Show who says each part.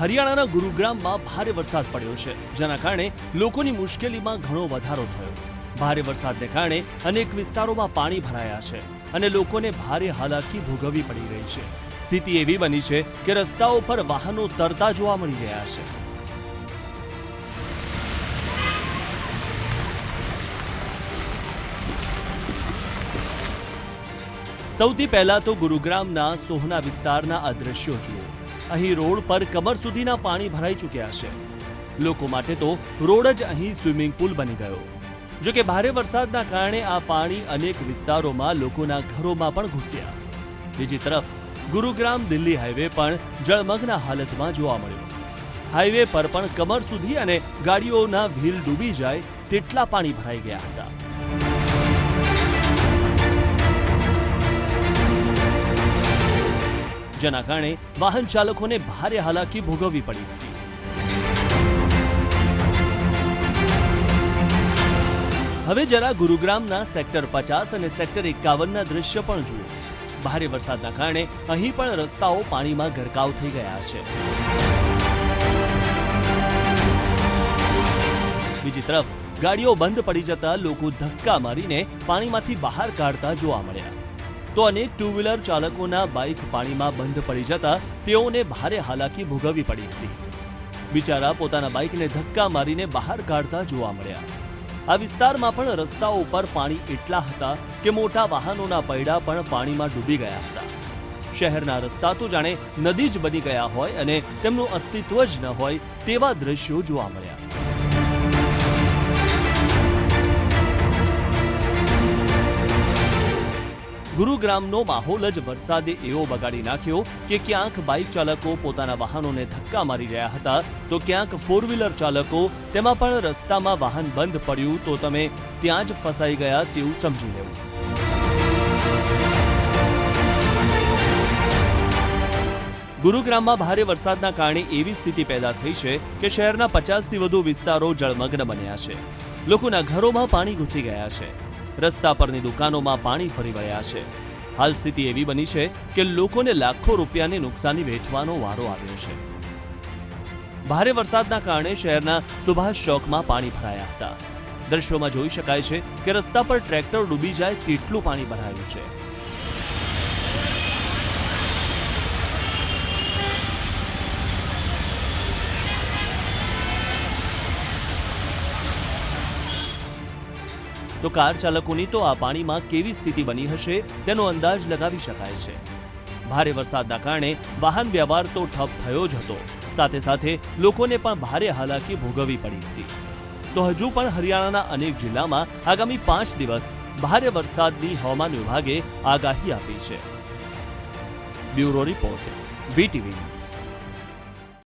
Speaker 1: હરિયાણાના ગુરુગ્રામમાં ભારે વરસાદ પડ્યો છે, જેના કારણે લોકોની મુશ્કેલીમાં ઘણો વધારો થયો. ભારે વરસાદને કારણે અનેક વિસ્તારોમાં પાણી ભરાયા છે અને લોકોને ભારે હાલાકી ભોગવવી પડી રહી છે. સ્થિતિ એવી બની છે કે રસ્તાઓ પર વાહનો તરતા જોવા મળી રહ્યા છે. સૌથી પહેલા તો ગુરુગ્રામના સોહના વિસ્તારના આ દ્રશ્યો જુઓ. અહીં રોડ પર કમર સુધીના પાણી ભરાઈ ચૂક્યા છે. લોકો માટે તો રોડ જ અહીં સ્વિમિંગ પુલ બની ગયો. જો કે ભારે વરસાદના કારણે આ પાણી અનેક વિસ્તારોમાં લોકોના ઘરોમાં પણ ઘૂસ્યા. બીજી તરફ, ગુરુગ્રામ દિલ્હી હાઈવે પણ જળમગ્ન હાલતમાં જોવા મળ્યો. હાઈવે પર પણ કમર સુધી અને ગાડીઓના વ્હીલ ડૂબી જાય તેટલા પાણી ભરાઈ ગયા હતા. જેના કારણે વાહન ચાલકોને ભારે હાલાકી ભોગવવી પડી હતી. હવે જરા ગુરુગ્રામના સેક્ટર પચાસ અને સેક્ટર એકાવનના દ્રશ્ય પણ જુઓ. ભારે વરસાદના કારણે અહીં પણ રસ્તાઓ પાણીમાં ગરકાવ થઈ ગયા છે. બીજી તરફ ગાડીઓ બંધ પડી જતા લોકો ધક્કા મારીને પાણીમાંથી બહાર કાઢતા જોવા મળ્યા. તો અનેક ટુ વ્હીલર ચાલકોના બાઇક પાણીમાં બંધ પડી જતા તેઓને ભારે હાલાકી ભોગવવી પડી હતી. બિચારા પોતાના બાઇકને ધક્કા મારીને બહાર કાઢતા જોવા મળ્યા. આ વિસ્તારમાં પણ રસ્તાઓ ઉપર પાણી એટલા હતા કે મોટા વાહનોના પૈડા પણ પાણીમાં ડૂબી ગયા હતા. શહેરના રસ્તા તો જાણે નદી જ બની ગયા હોય અને તેમનું અસ્તિત્વ જ ન હોય તેવા દ્રશ્યો જોવા મળ્યા. ગુરુગ્રામનો માહોલ જ વરસાદે એવો બગાડી નાખ્યો કે ક્યાંક બાઇક ચાલકો પોતાના વાહનોને ધક્કા મારી રહ્યા હતા. તો ક્યાંક ફોર વ્હીલર ચાલકો, તેમાં પણ રસ્તામાં વાહન બંધ પડ્યું તો તમે ત્યાં જ ફસાઈ ગયા તેવું સમજી લેવું. ગુરુગ્રામમાં ભારે વરસાદના કારણે એવી સ્થિતિ પેદા થઈ છે કે શહેરના પચાસથી વધુ વિસ્તારો જળમગ્ન બન્યા છે. લોકોના ઘરોમાં પાણી ઘૂસી ગયા છે. રસ્તા પરની દુકાનોમાં પાણી ફરી વળ્યા છે. હાલ સ્થિતિ એવી બની છે કે લોકોને લાખો રૂપિયાની નુકસાની વેઠવાનો વારો આવ્યો છે. ભારે વરસાદના કારણે શહેરના સુભાષ ચોકમાં પાણી ભરાયા હતા. દ્રશ્યોમાં જોઈ શકાય છે કે રસ્તા પર ટ્રેક્ટર ડૂબી જાય તેટલું પાણી ભરાયું છે. તો કાર ચાલકોની તો આ પાણીમાં કેવી સ્થિતિ બની હશે તેનો અંદાજ લગાવી શકાય છે. ભારે વરસાદના કારણે વાહન વ્યવહાર તો ઠપ થયો જ હતો. સાથે સાથે લોકોને પણ ભારે હાલાકી ભોગવવી પડી હતી. તો હજુ પણ હરિયાણાના અનેક જિલ્લામાં આગામી પાંચ દિવસ ભારે વરસાદની હવામાન વિભાગે આગાહી આપી છે. Bureau report, VTV